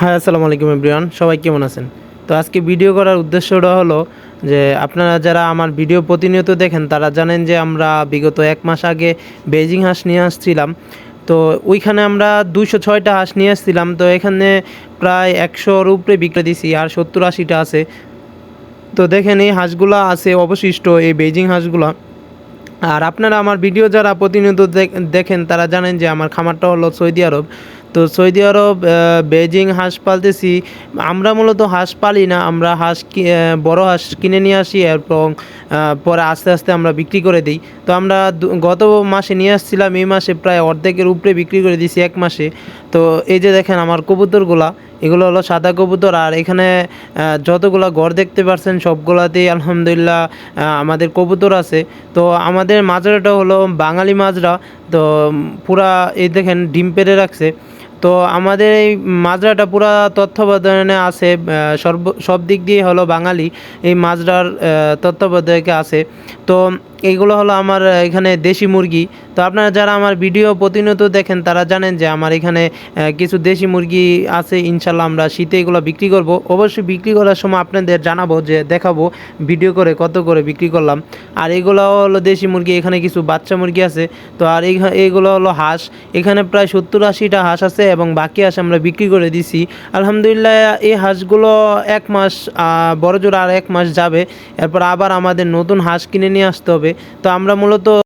হ্যাঁ আসসালামু আলাইকুম এভরিওয়ান। সবাই কেমন আছেন? তো আজকে ভিডিও করার উদ্দেশ্যটা হলো যে আপনারা যারা আমার ভিডিও প্রতিনিয়ত দেখেন, তারা জানেন যে আমরা বিগত এক মাস আগে বেজিং হাঁস নিয়ে আসছিলাম। তো ওইখানে আমরা দুশো ছয়টা হাঁস নিয়ে আসছিলাম। তো এখানে প্রায় একশোর উপরে বিক্রি দিছি আর সত্তর আশিটা আছে। তো দেখেন, এই হাঁসগুলা আছে অবশিষ্ট, এই বেজিং হাঁসগুলা। আর আপনারা আমার ভিডিও যারা প্রতিনিয়ত দেখেন, তারা জানেন যে আমার খামারটা হলো সৌদি আরব। তো সৌদি আরব বেজিং হাঁস পালতেছি। আমরা মূলত হাঁস পালি না, আমরা হাঁস বড় হাঁস কিনে নিয়ে আসি এবং পরে আস্তে আস্তে আমরা বিক্রি করে দিই। তো আমরা গত মাসে নিয়ে আসছিলাম, এই মাসে প্রায় অর্ধেকের উপরে বিক্রি করে দিয়েছি এক মাসে। তো এই যে দেখেন আমার কবুতরগুলা, এগুলো হলো সাদা কবুতর। আর এখানে যতগুলা ঘর দেখতে পারছেন, সবগুলাতেই আলহামদুলিল্লাহ আমাদের কবুতর আছে। তো আমাদের মাজরাটা হলো বাঙালি মাজরা। তো, পুরা এই দেখেন, ডিম পেড়ে রাখছে। তো আমাদের এই মাজরাটা পুরা তত্ত্বাবধানে আছে সর্ব, সব দিক দিয়ে হলো বাঙালি, এই মাজরার তত্ত্বাবধায়কে আছে। তো, এইগুলো হলো আমার এখানে দেশি মুরগি। তো আপনারা যারা আমার ভিডিও প্রতিনিয়ত দেখেন, তারা জানেন যে আমার এখানে কিছু দেশি মুরগি আছে, ইনশাল্লাহ আমরা শীতে এগুলো বিক্রি করব। অবশ্যই বিক্রি করার সময় আপনাদের জানাব যে দেখাবো, ভিডিও করে কত করে বিক্রি করলাম। আর এগুলো হলো দেশি মুরগি, এখানে কিছু বাচ্চা মুরগি আছে। তো আর এই এইগুলো হলো হাঁস। এখানে প্রায় সত্তর আশিটা হাঁস আছে এবং বাকি হাঁস আমরা বিক্রি করে দিছি। আলহামদুলিল্লাহ, এই হাঁসগুলো এক মাস বড় জোর আর এক মাস যাবে। এরপর আবার আমাদের নতুন হাঁস কিনে নিয়ে আসতে হবে। তো আমরা মূলত